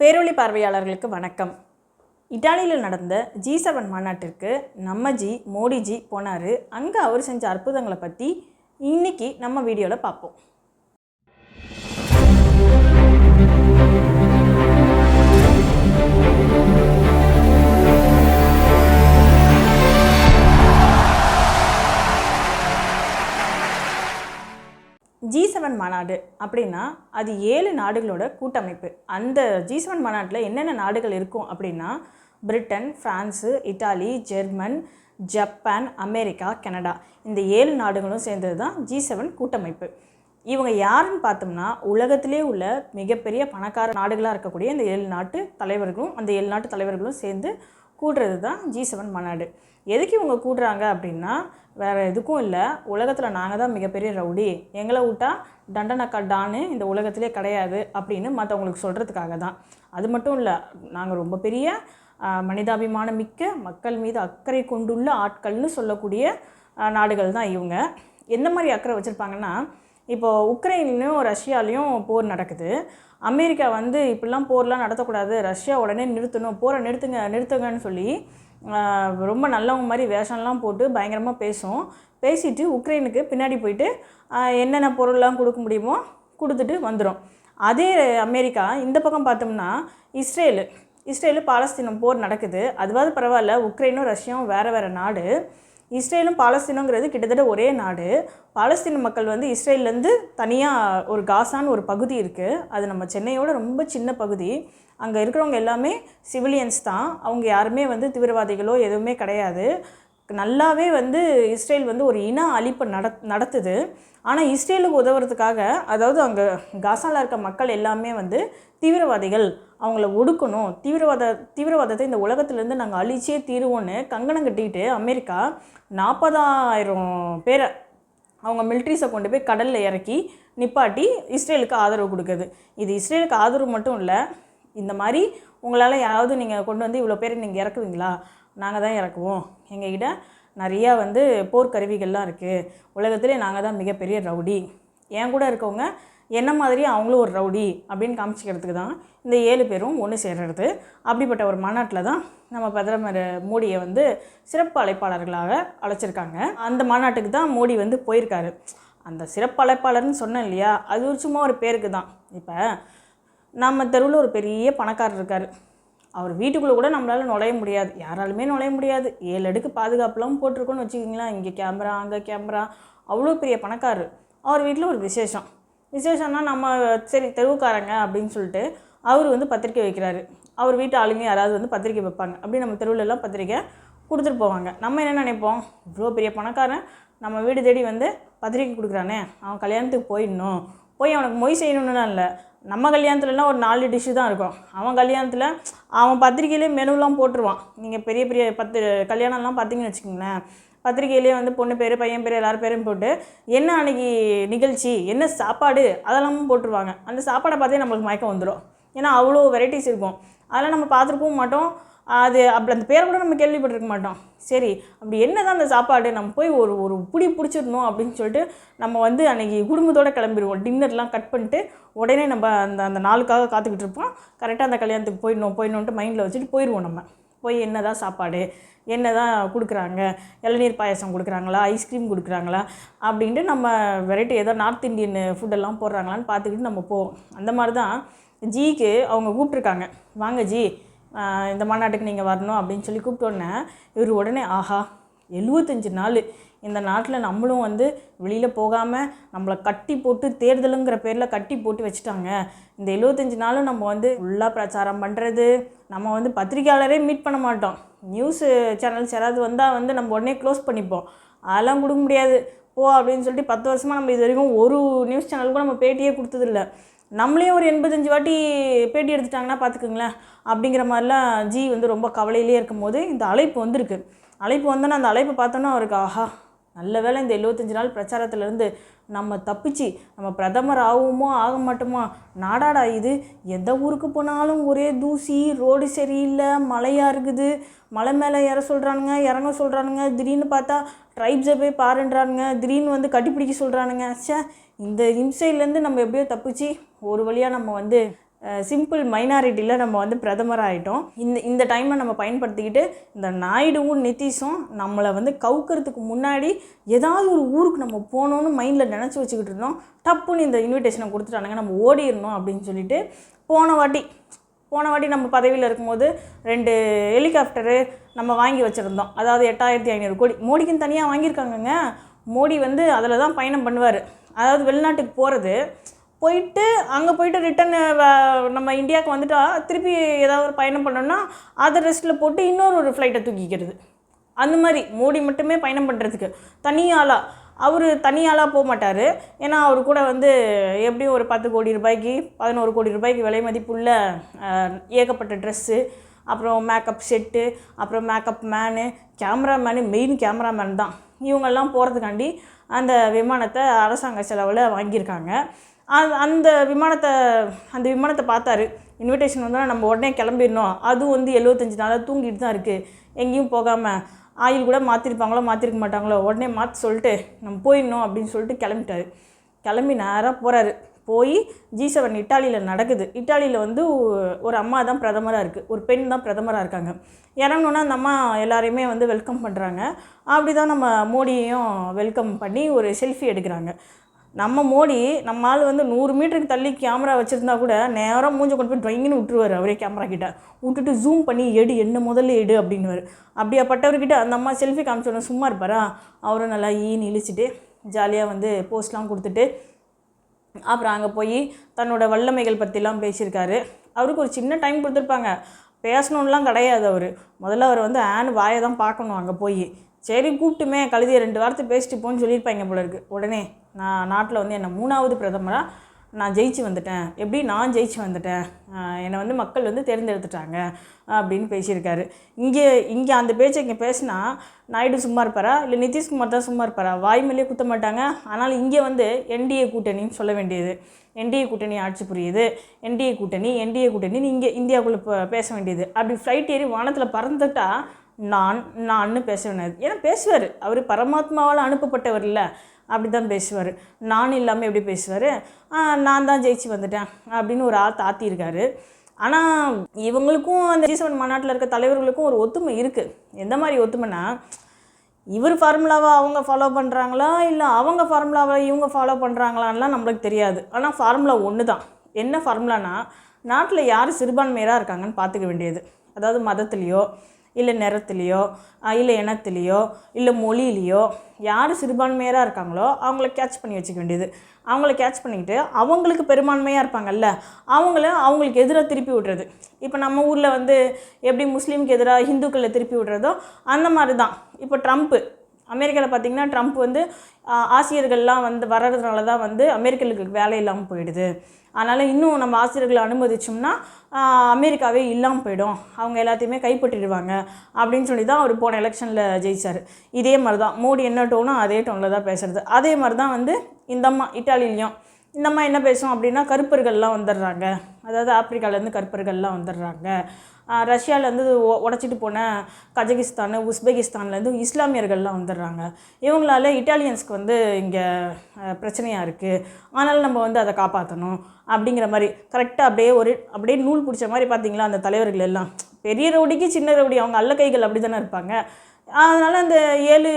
பேரொளி பார்வையாளர்களுக்கு வணக்கம். இட்டாலியில் நடந்த ஜி செவன் மாநாட்டிற்கு நம்ம ஜி மோடிஜி போனார். அங்கே அவர் செஞ்ச அற்புதங்களை பற்றி இன்னைக்கு நம்ம வீடியோவில் பார்ப்போம். ஜி செவன் மாநாடு அப்படின்னா அது ஏழு நாடுகளோட கூட்டமைப்பு. அந்த ஜி செவன் மாநாட்டில் என்னென்ன நாடுகள் இருக்கும் அப்படின்னா Britain France Italy German Japan America Canada. இந்த ஏழு நாடுகளும் சேர்ந்தது தான் ஜி செவன் கூட்டமைப்பு. இவங்க யாருன்னு பார்த்தோம்னா உலகத்திலே உள்ள மிகப்பெரிய பணக்கார நாடுகளாக இருக்கக்கூடிய இந்த ஏழு நாட்டு தலைவர்களும் அந்த ஏழு நாட்டு தலைவர்களும் சேர்ந்து கூடுறது தான் ஜி செவன் மாநாடு. எதுக்கு இவங்க கூடுறாங்க அப்படின்னா வேறு எதுக்கும் இல்லை. உலகத்தில் நாங்கள் தான் மிகப்பெரிய ரவுடி. எங்களை விட்டா தண்டனக்கா டான்னு இந்த உலகத்திலே கிடையாது அப்படின்னு மற்றவங்களுக்கு சொல்கிறதுக்காக தான். அது மட்டும் இல்லை நாங்கள் ரொம்ப பெரிய மனிதாபிமானம் மிக்க மக்கள் மீது அக்கறை கொண்டுள்ள ஆட்கள்னு சொல்லக்கூடிய நாடுகள் தான் இவங்க. என்ன மாதிரி அக்கறை வச்சுருப்பாங்கன்னா இப்போது உக்ரைன்லேயும் ரஷ்யாலையும் போர் நடக்குது. அமெரிக்கா வந்து இப்படிலாம் போர்லாம் நடத்தக்கூடாது. ரஷ்யா உடனே நிறுத்தணும். போரை நிறுத்துங்க நிறுத்துங்கன்னு சொல்லி ரொம்ப நல்லவங்க மாதிரி வேஷம்லாம் போட்டு பயங்கரமாக பேசும். பேசிட்டு உக்ரைனுக்கு பின்னாடி போயிட்டு என்னென்ன பொருள்லாம் கொடுக்க முடியுமோ கொடுத்துட்டு வந்துடும் அதே அமெரிக்கா இந்த பக்கம் பார்த்தோம்னா இஸ்ரேலு. இஸ்ரேலு பாலஸ்தீனம் போர் நடக்குது. அதுவாது பரவாயில்ல. உக்ரைனும் ரஷ்யாவும் வேறு வேறு நாடு. இஸ்ரேலும் பாலஸ்தீனுங்கிறது கிட்டத்தட்ட ஒரே நாடு. பாலஸ்தீன மக்கள் வந்து இஸ்ரேல்லேருந்து தனியாக ஒரு காசான்னு ஒரு பகுதி இருக்குது அது நம்ம சென்னையோட ரொம்ப சின்ன பகுதி. அங்கே இருக்கிறவங்க எல்லாமே சிவிலியன்ஸ் தான். அவங்க யாருமே வந்து தீவிரவாதிகளோ எதுவுமே கிடையாது. நல்லாவே வந்து இஸ்ரேல் வந்து ஒரு இன அழிப்பை நட நடத்துது. ஆனால் இஸ்ரேலுக்கு உதவுறதுக்காக அதாவது அங்கே காசாவில் இருக்க மக்கள் எல்லாமே வந்து தீவிரவாதிகள் அவங்கள ஒடுக்கணும். தீவிரவாத தீவிரவாதத்தை இந்த உலகத்துலேருந்து நாங்கள் அழிச்சே தீருவோன்னு கங்கணம் கட்டிக்கிட்டு அமெரிக்கா நாற்பதாயிரம் பேரை அவங்க மிலிட்ரிஸை கொண்டு போய் கடலில் இறக்கி நிப்பாட்டி இஸ்ரேலுக்கு ஆதரவு கொடுக்குது. இது இஸ்ரேலுக்கு ஆதரவு மட்டும் இல்லை இந்த மாதிரி உங்களால் யாராவது நீங்கள் கொண்டு வந்து இவ்வளோ பேர் நீங்கள் இறக்குவீங்களா? நாங்கள் தான் இறக்குவோம். எங்ககிட்ட நிறையா வந்து போர்க்கருவிகள்லாம் இருக்குது உலகத்திலே நாங்கள் தான் மிகப்பெரிய ரவுடி. என் கூட இருக்கவங்க என்ன மாதிரி அவங்களும் ஒரு ரவுடி அப்படின்னு காமிச்சிக்கிறதுக்கு தான் இந்த ஏழு பேரும் ஒன்று சேர்றது. அப்படிப்பட்ட ஒரு மாநாட்டில் தான் நம்ம பிரதமர் மோடியை வந்து சிறப்பு அழைப்பாளர்களாக அழைச்சிருக்காங்க. அந்த மாநாட்டுக்கு தான் மோடி வந்து போயிருக்காரு. அந்த சிறப்பு அழைப்பாளர்னு சொன்னேன் இல்லையா? அது சும்மா ஒரு பேருக்கு தான். இப்போ நம்ம தெருவில் ஒரு பெரிய பணக்காரர் இருக்கார். அவர் வீட்டுக்குள்ளே கூட நம்மளால் நுழைய முடியாது. யாராலுமே நுழைய முடியாது. ஏழு அடுக்கு பாதுகாப்புலாம் போட்டிருக்கோன்னு வச்சுக்கிங்களேன். இங்கே கேமரா அங்கே கேமரா. அவ்வளோ பெரிய பணக்காரர். அவர் வீட்டில் ஒரு விசேஷம். விசேஷம்னா நம்ம சரி தெருவுக்காரங்க அப்படின்னு சொல்லிட்டு அவர் வந்து பத்திரிக்கை வைக்கிறாரு. அவர் வீட்டு ஆளுங்க யாராவது வந்து பத்திரிக்கை வைப்பாங்க. அப்படி நம்ம தெருவுல பத்திரிக்கை கொடுத்துட்டு போவாங்க. நம்ம என்ன நினைப்போம்? இவ்வளோ பெரிய பணக்காரன் நம்ம வீடு தேடி வந்து பத்திரிக்கை கொடுக்குறானே. அவன் கல்யாணத்துக்கு போயிடணும். போய் அவனுக்கு மொய் செய்யணும்னுலாம் இல்லை. நம்ம கல்யாணத்துலலாம் ஒரு நாலு டிஷ்ஷு தான் இருக்கும். அவன் கல்யாணத்தில் அவன் பத்திரிக்கையிலே மெனுலாம் போட்டுருவான். நீங்கள் பெரிய பெரிய பத்து கல்யாணம்லாம் பார்த்தீங்கன்னு வச்சுக்கோங்களேன். பத்திரிக்கையிலே வந்து பொண்ணு பேர் பையன் பேர் எல்லார் பேரும் போட்டு என்ன அன்னைக்கு நிகழ்ச்சி என்ன சாப்பாடு அதெல்லாமும் போட்டுருவாங்க. அந்த சாப்பாடை பார்த்தே நம்மளுக்கு மயக்கம் வந்துடும் ஏன்னா அவ்வளோ வெரைட்டிஸ் இருக்கும். அதெல்லாம் நம்ம பார்த்துருக்கவும் மாட்டோம். அது அப்படி அந்த பேரை கூட நம்ம கேள்விப்பட்டிருக்க மாட்டோம். சரி அப்படி என்ன தான் அந்த சாப்பாடு நம்ம போய் ஒரு ஒரு புடி பிடிச்சிடணும் அப்படின்னு சொல்லிட்டு நம்ம வந்து அன்றைக்கி குடும்பத்தோடு கிளம்பிடுவோம். டின்னர்லாம் கட் பண்ணிட்டு உடனே நம்ம அந்த அந்த நாளுக்காக காத்துக்கிட்டு இருப்போம். கரெக்டாக அந்த கல்யாணத்துக்கு போயிடணும் போயிடணுன்ட்டு மைண்டில் வச்சுட்டு போயிடுவோம் நம்ம. போய் என்ன தான் சாப்பாடு என்ன தான் கொடுக்குறாங்க இளநீர் பாயாசம் கொடுக்குறாங்களா ஐஸ்கிரீம் கொடுக்குறாங்களா அப்படின்ட்டு நம்ம வெரைட்டி ஏதோ நார்த் இந்தியன் ஃபுட்டெல்லாம் போடுறாங்களான்னு பார்த்துக்கிட்டு நம்ம போவோம். அந்த மாதிரி தான் ஜிக்கு அவங்க கூப்பிட்ருக்காங்க வாங்க ஜி இந்த மாநாட்டுக்கு நீங்கள் வரணும் அப்படின்னு சொல்லி கூப்பிட்டோன்னே இவர் உடனே ஆஹா எழுபத்தஞ்சு நாள். இந்த நாட்டில் நம்மளும் வந்து வெளியில் போகாமல் நம்மளை கட்டி போட்டு தேர்தலுங்கிற பேரில் கட்டி போட்டு வச்சுட்டாங்க. இந்த எழுபத்தஞ்சு நாளும் நம்ம வந்து ஃபுல்லாக பிரச்சாரம் பண்ணுறது நம்ம வந்து பத்திரிக்கையாளரே மீட் பண்ண மாட்டோம். நியூஸ் சேனல்ஸ் யாராவது வந்தால் வந்து நம்ம உடனே க்ளோஸ் பண்ணிப்போம். அதெல்லாம் கொடுக்க முடியாது. போ அப்படின்னு சொல்லிட்டு பத்து வருஷமாக நம்ம இது வரைக்கும் ஒரு நியூஸ் சேனலுக்கும் நம்ம பேட்டியே கொடுத்ததில்ல. நம்மளே ஒரு எண்பத்தஞ்சு வாட்டி பேட்டி எடுத்துட்டாங்கன்னா பார்த்துக்குங்களேன். அப்படிங்கிற மாதிரிலாம் ஜி வந்து ரொம்ப கவலையிலே இருக்கும்போது இந்த அழைப்பு வந்திருக்கு. அழைப்பு வந்தோன்னா அந்த அழைப்பை பார்த்தோன்னா அவருக்கு ஆஹா நல்ல வேளை இந்த எழுபத்தஞ்சு நாள் பிரச்சாரத்துலேருந்து நம்ம தப்பிச்சு நம்ம பிரதமர் ஆகுமோ ஆக மாட்டோமா நாடாடா இது. எந்த ஊருக்கு போனாலும் ஒரே தூசி ரோடு சரியில்லை மழையாக இருக்குது. மலை மேலே ஏற சொல்கிறானுங்க இறங்க சொல்கிறானுங்க திடீர்னு பார்த்தா ட்ரைப்ஸை போய் பாருன்றானுங்க. திடீர்னு வந்து கட்டிப்பிடிக்க சொல்கிறானுங்க ச்சே இந்த இம்சையிலேருந்து நம்ம எப்படியோ தப்பிச்சு ஒரு வழியாக நம்ம வந்து சிம்பிள் மைனாரிட்டியில் நம்ம வந்து பிரதமர் ஆகிட்டோம் இந்த இந்த டைமை நம்ம பயன்படுத்திக்கிட்டு இந்த நாயுடுவும் நிதிஷும் நம்மளை வந்து கவுக்கிறதுக்கு முன்னாடி ஏதாவது ஒரு ஊருக்கு நம்ம போகணுன்னு மைண்டில் நினச்சி வச்சுக்கிட்டு இருந்தோம். டப்புன்னு இந்த இன்விடேஷனை கொடுத்துட்டானுங்க நம்ம ஓடிடணும் அப்படின்னு சொல்லிட்டு போன வாட்டி போன வாட்டி நம்ம பதவியில் இருக்கும்போது ரெண்டு ஹெலிகாப்டரு நம்ம வாங்கி வச்சுருந்தோம். அதாவது எட்டாயிரத்தி ஐநூறு கோடி. மோடிக்குன்னு தனியாக வாங்கியிருக்காங்கங்க. மோடி வந்து அதில் தான் பயணம் பண்ணுவார். அதாவது வெளிநாட்டுக்கு போகிறது போயிட்டு அங்கே போயிட்டு ரிட்டன் நம்ம இந்தியாவுக்கு வந்துட்டா திருப்பி ஏதாவது ஒரு பயணம் பண்ணோம்னா அதை ரெஸ்ட்டில் போட்டு இன்னொரு ஒரு ஃப்ளைட்டை தூக்கிக்கிறது. அந்த மாதிரி மோடி மட்டுமே பயணம் பண்ணுறதுக்கு தனி அவர் தனியாளாக போக மாட்டார். ஏன்னா அவர் கூட வந்து எப்படியும் ஒரு பத்து கோடி ரூபாய்க்கு பதினோரு கோடி ரூபாய்க்கு விலை மதிப்புள்ள ஏகப்பட்ட ட்ரெஸ்ஸு அப்புறம் மேக்கப் செட்டு அப்புறம் makeup man cameraman main cameraman தான். இவங்கெல்லாம் போகிறதுக்காண்டி அந்த விமானத்தை அரசாங்க செலவில் வாங்கியிருக்காங்க. அது அந்த விமானத்தை அந்த விமானத்தை பார்த்தாரு. இன்விடேஷன் வந்தால் நம்ம உடனே கிளம்பிடணும். அதுவும் வந்து எழுபத்தஞ்சி நாளாக தூங்கிட்டு தான் இருக்குது எங்கேயும் போகாமல் ஆயில் கூட மாற்றிருப்பாங்களோ மாற்றிருக்க மாட்டாங்களோ உடனே மாற்றி சொல்லிட்டு நம்ம போயிடணும் அப்படின்னு சொல்லிட்டு கிளம்பிட்டாரு. கிளம்பி நேராக போகிறாரு போய் ஜி செவன் இட்டாலியில் நடக்குது. இட்டாலியில் வந்து ஒரு அம்மா தான் பிரதமராக இருக்குது ஒரு பெண் தான் பிரதமராக இருக்காங்க. இறங்கணுன்னா அந்த அம்மா எல்லாரையுமே வந்து வெல்கம் பண்ணுறாங்க அப்படி தான் நம்ம மோடியையும் வெல்கம் பண்ணி ஒரு செல்ஃபி எடுக்கிறாங்க. நம்ம மோடி நம்ம ஆள் வந்து நூறு மீட்டருக்கு தள்ளி கேமரா வச்சுருந்தா கூட நேரம் மூஞ்ச கொண்டு போய் ட்ரைங்கன்னு விட்டுருவார் அவரே கேமரா கிட்ட. விட்டுட்டு ஜூம் பண்ணி எடு என்ன முதல்ல எடு அப்படின்னுவார். அப்படியாப்பட்டவர்கிட்ட அந்த அம்மா செல்ஃபி காமிச்சோன்னே சும்மா இருப்பாரா? அவரும் நல்லா ஈன்னு இழிச்சிட்டு ஜாலியாக வந்து போஸ்ட்லாம் கொடுத்துட்டு அப்புறம் அங்கே போய் தன்னோட வல்லமைகள் பற்றிலாம் பேசியிருக்காரு. அவருக்கு ஒரு சின்ன டைம் கொடுத்துருப்பாங்க. பேசணுன்னுலாம் கிடையாது அவர். முதல்ல அவர் வந்து ஆன் வாயை தான் பார்க்கணும் அங்கே போய். சரி கூப்பிட்டுமே கழுதியை ரெண்டு வார்த்தை பேசிட்டு போன்னு சொல்லியிருப்பாங்க போல இருக்குது உடனே நான் நாட்டில் வந்து என்னை மூணாவது பிரதமராக நான் ஜெயிச்சு வந்துட்டேன். எப்படி நான் ஜெயிச்சு வந்துட்டேன்? என்னை வந்து மக்கள் வந்து தேர்ந்தெடுத்துட்டாங்க அப்படின்னு பேசியிருக்காரு. இங்கே இங்கே அந்த பேச்சை இங்கே பேசினா நாயுடு சும்மா இருப்பாரா? இல்லை நிதிஷ்குமார் தான் சும்மா இருப்பாரா? வாய் குத்த மாட்டாங்க. ஆனால் இங்கே வந்து என்டிஏ கூட்டணின்னு சொல்ல வேண்டியது. என்டிஏ கூட்டணி ஆட்சி புரியுது. என்டிஏ கூட்டணி என்டிஏ கூட்டணின்னு இங்கே இந்தியாவுக்குள்ளே பேச வேண்டியது. அப்படி ஃப்ளைட் ஏறி வானத்தில் பறந்துட்டா நான் நான்னு பேச வேண்டியது. ஏன்னா பேசுவார். அவர் பரமாத்மாவால் அனுப்பப்பட்டவர் இல்லை. அப்படி தான் பேசுவார். நான் இல்லாமல் எப்படி பேசுவார்? நான் தான் ஜெயிச்சு வந்துட்டேன் அப்படின்னு ஒரு ஆள் தாத்தியிருக்காரு ஆனால் இவங்களுக்கும் அந்த ஜி7 மாநாட்டில் இருக்க தலைவர்களுக்கும் ஒரு ஒத்துமை இருக்குது எந்த மாதிரி ஒத்துமைனா இவர் ஃபார்முலாவை அவங்க ஃபாலோ பண்ணுறாங்களா இல்லை அவங்க ஃபார்முலாவை இவங்க ஃபாலோ பண்ணுறாங்களான்லாம் நம்மளுக்கு தெரியாது. ஆனால் ஃபார்முலா ஒன்று தான் என்ன ஃபார்முலானா நாட்டில் யார் சிறுபான்மையராக இருக்காங்கன்னு பார்த்துக்க வேண்டியது. அதாவது மதத்துலேயோ இல்லை நிறத்துலேயோ இல்லை இனத்துலேயோ இல்லை மொழியிலையோ யார் சிறுபான்மையராக இருக்காங்களோ அவங்கள கேட்ச் பண்ணி வச்சுக்க வேண்டியது. அவங்கள கேட்ச் பண்ணிக்கிட்டு அவங்களுக்கு பெரும்பான்மையாக இருப்பாங்கல்ல அவங்கள அவங்களுக்கு எதிராக திருப்பி விடுறது. இப்போ நம்ம ஊரில் வந்து எப்படி முஸ்லீமுக்கு எதிராக ஹிந்துக்களை திருப்பி விடுறதோ அந்த மாதிரி தான் இப்போ ட்ரம்ப்பு அமெரிக்காவில் பார்த்தீங்கன்னா ட்ரம்ப் வந்து ஆசிரியர்கள்லாம் வந்து வர்றதுனால தான் வந்து அமெரிக்கர்களுக்கு வேலை இல்லாமல் போயிடுது. அதனால் இன்னும் நம்ம ஆசிரியர்களை அனுமதிச்சோம்னா அமெரிக்காவே இல்லாமல் போயிடும். அவங்க எல்லாத்தையுமே கைப்பற்றிடுவாங்க அப்படின்னு சொல்லி தான் அவர் போன எலெக்ஷனில் ஜெயிச்சார். இதே மாதிரி தான் மோடி என்ன டோனோ அதே டோனில் தான் பேசுறது. அதே மாதிரி தான் வந்து இந்தம்மா இட்டாலிலையும் என்ன பேசும் அப்படின்னா கருப்பர்கள்லாம் வந்துடுறாங்க. அதாவது ஆப்பிரிக்காலேருந்து கருப்பர்கள்லாம் வந்துடுறாங்க. ரஷ்யாவிலேருந்து உடச்சிட்டு போன கஜகிஸ்தான் உஸ்பெகிஸ்தான்லேருந்து இஸ்லாமியர்கள்லாம் வந்துடுறாங்க. இவங்களால இட்டாலியன்ஸ்க்கு வந்து இங்கே பிரச்சனையாக இருக்குது ஆனாலும் நம்ம வந்து அதை காப்பாற்றணும் அப்படிங்கிற மாதிரி கரெக்டாக அப்படியே ஒரு அப்படியே நூல் பிடிச்ச மாதிரி பார்த்தீங்களா அந்த தலைவர்கள் எல்லாம். பெரிய ரவுடிக்கு சின்ன ரவுடி அவங்க அல்ல கைகள் அப்படி தானே இருப்பாங்க. அதனால் அந்த ஏழு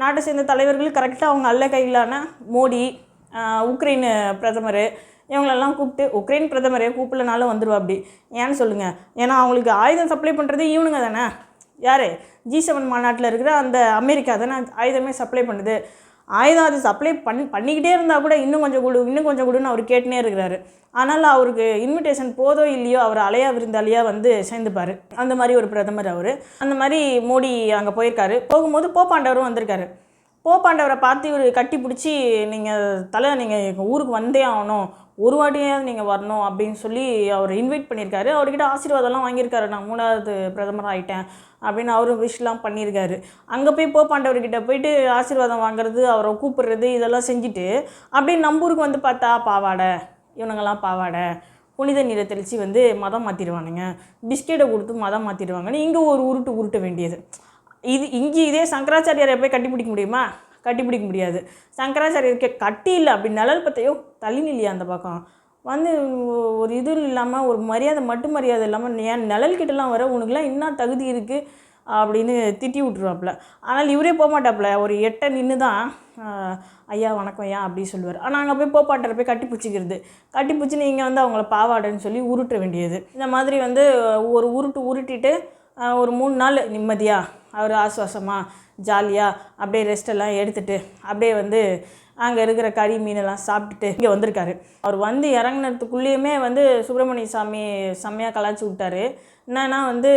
நாட்டை சேர்ந்த தலைவர்கள் கரெக்டாக அவங்க அல்ல கைகளான மோடி உக்ரைனு பிரதமர் இவங்களெல்லாம் கூப்பிட்டு உக்ரைன் பிரதமரே கூப்பிடலனாலும் வந்துருவா அப்படி. ஏன்னு சொல்லுங்கள் ஏன்னா அவங்களுக்கு ஆயுதம் சப்ளை பண்ணுறது இவனுங்க தானே. யார்? ஜி செவன் மாநாட்டில் இருக்கிற அந்த அமெரிக்கா தானே ஆயுதமே சப்ளை பண்ணுது. ஆயுதம் அது சப்ளை பண் பண்ணிக்கிட்டே இருந்தால் கூட இன்னும் கொஞ்சம் கொடு இன்னும் கொஞ்சம் கொடுன்னு அவர் கேட்டுனே இருக்கிறாரு. ஆனால் அவருக்கு இன்விடேஷன் போதோ இல்லையோ அவர் அலையா விருந்தாளியாக வந்து சேர்ந்துப்பார். அந்த மாதிரி ஒரு பிரதமர் அவர். அந்த மாதிரி மோடி அங்கே போயிருக்காரு. போகும்போது போப்பாண்டவரும் வந்திருக்காரு. போப்பாண்டவரை பார்த்து இவர் கட்டி பிடிச்சி நீங்கள் தலை நீங்கள் எங்கள் ஊருக்கு வந்தே ஆகணும். ஒரு வாட்டியாவது நீங்கள் வரணும் அப்படின்னு சொல்லி அவர் இன்வைட் பண்ணியிருக்காரு. அவர்கிட்ட ஆசீர்வாதம்லாம் வாங்கியிருக்காரு. நான் மூணாவது பிரதமர் ஆகிட்டேன் அப்படின்னு அவரும் விஷ்லாம் பண்ணியிருக்காரு. அங்கே போய் போப்பாண்டவர்கிட்ட போயிட்டு ஆசீர்வாதம் வாங்குறது அவரை கூப்பிடுறது இதெல்லாம் செஞ்சுட்டு அப்படியே நம்ம ஊருக்கு வந்து பார்த்தா பாவாடை இவனுங்கெல்லாம் பாவாடை புனித நீரை தெளித்து வந்து மதம் மாற்றிடுவானுங்க பிஸ்கெட்டை கொடுத்து மதம் மாற்றிடுவாங்கன்னு இங்கே ஒரு உருட்டு உருட்ட வேண்டியது. இது இங்கே இதே சங்கராச்சாரியாரை போய் கட்டிப்பிடிக்க முடியுமா? கட்டிப்பிடிக்க முடியாது. சங்கராச்சாரியருக்கு கட்டி இல்லை அப்படி நிழல் பத்தையோ தள்ளி இல்லையா அந்த பக்கம்? வந்து ஒரு இது இல்லாமல் ஒரு மரியாதை மட்டும் மரியாதை இல்லாமல் என் நிழல்கிட்டலாம் வர உனக்குலாம் என்ன தகுதி இருக்குது அப்படின்னு திட்டி விட்ருவாப்புல ஆனால் இவரே போகமாட்டாப்புல ஒரு எட்டை நின்று தான் ஐயா வணக்கம் ஐயா அப்படின்னு சொல்லுவார். ஆனால் அங்கே போய் போப்பாட்டரை போய் கட்டி பிடிச்சிக்கிறது. கட்டி பிடிச்சி நீங்கள் வந்து அவங்கள பாவாடைன்னு சொல்லி உருட்ட வேண்டியது. இந்த மாதிரி வந்து ஒரு உருட்டு உருட்டிட்டு ஒரு மூணு நாள் நிம்மதியாக அவர் ஆஸ்வாசமாக ஜாலியாக அப்படியே ரெஸ்ட் எல்லாம் எடுத்துட்டு அப்படியே வந்து அங்கே இருக்கிற கறி மீனெல்லாம் சாப்பிட்டுட்டு இங்கே வந்திருக்காரு. அவர் வந்து இறங்கினதுக்குள்ளேயுமே வந்து சுப்பிரமணிய சாமி செம்மையாக கலாச்சி விட்டாரு. என்னன்னா வந்து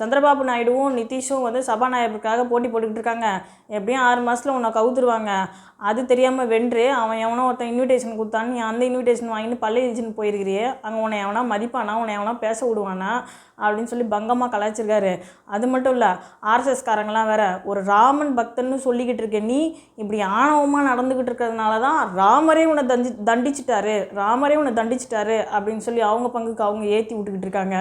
சந்திரபாபு நாயுடுவும் நிதிஷும் வந்து சபாநாயகருக்காக போட்டி போட்டுக்கிட்டு இருக்காங்க. எப்படியும் ஆறு மாதத்தில் உன்னை கவுத்துருவாங்க. அது தெரியாமல் வென்று அவன் எவனோ ஒருத்தன் இன்விடேஷன் கொடுத்தான்னு நீ அந்த இன்விடேஷன் வாங்கிட்டு பள்ளி இழிச்சுன்னு போயிருக்கிறியே. அங்கே உன்னை எவனா மதிப்பானா? உன்னை எவனா பேச விடுவானா? அப்படின்னு சொல்லி பங்கமாக கலாய்ச்சிருக்காரு. அது மட்டும் இல்லை ஆர்எஸ்எஸ்காரங்களாம் வேற ஒரு ராமன் பக்தன்னு சொல்லிக்கிட்டு இருக்க நீ இப்படி ஆணவமாக நடந்துக்கிட்டு இருக்கிறதுனால தான் ராமரே உன்னை தண்டி தண்டிச்சிட்டாரு. ராமரே உன்னை தண்டிச்சிட்டாரு அப்படின்னு சொல்லி அவங்க பங்குக்கு அவங்க ஏற்றி விட்டுக்கிட்டு இருக்காங்க.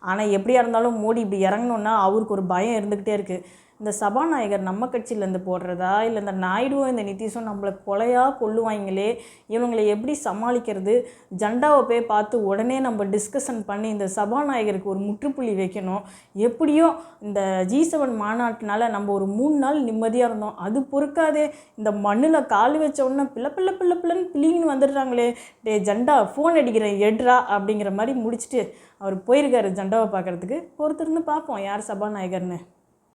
ஆனால் எப்படியா இருந்தாலும் மோடி இப்படி இறங்கணுன்னா அவருக்கு ஒரு பயம் இருந்துக்கிட்டே இருக்குது இந்த சபாநாயகர் நம்ம கட்சியிலேருந்து போடுறதா? இல்லை இந்த நாயுடுவும் இந்த நிதிஷும் நம்மளை கொலையாக கொள்ளுவாங்களே இவங்களை எப்படி சமாளிக்கிறது? ஜெண்டாவை போய் பார்த்து உடனே நம்ம டிஸ்கஷன் பண்ணி இந்த சபாநாயகருக்கு ஒரு முற்றுப்புள்ளி வைக்கணும். எப்படியோ இந்த ஜி செவன் மாநாட்டினால நம்ம ஒரு மூணு நாள் நிம்மதியாக இருந்தோம். அது பொறுக்காதே. இந்த மண்ணில் கால் வச்ச உடனே பிள்ளை பிள்ளை பிள்ளை பிள்ளைன்னு பிள்ளைன்னு வந்துடுறாங்களே. டே ஜெண்டா ஃபோன் அடிக்கிறேன் எட்ரா அப்படிங்கிற மாதிரி முடிச்சுட்டு அவர் போயிருக்காரு ஜெண்டாவை பார்க்கறதுக்கு. பொறுத்திருந்து பார்ப்போம் யார் சபாநாயகர்னு.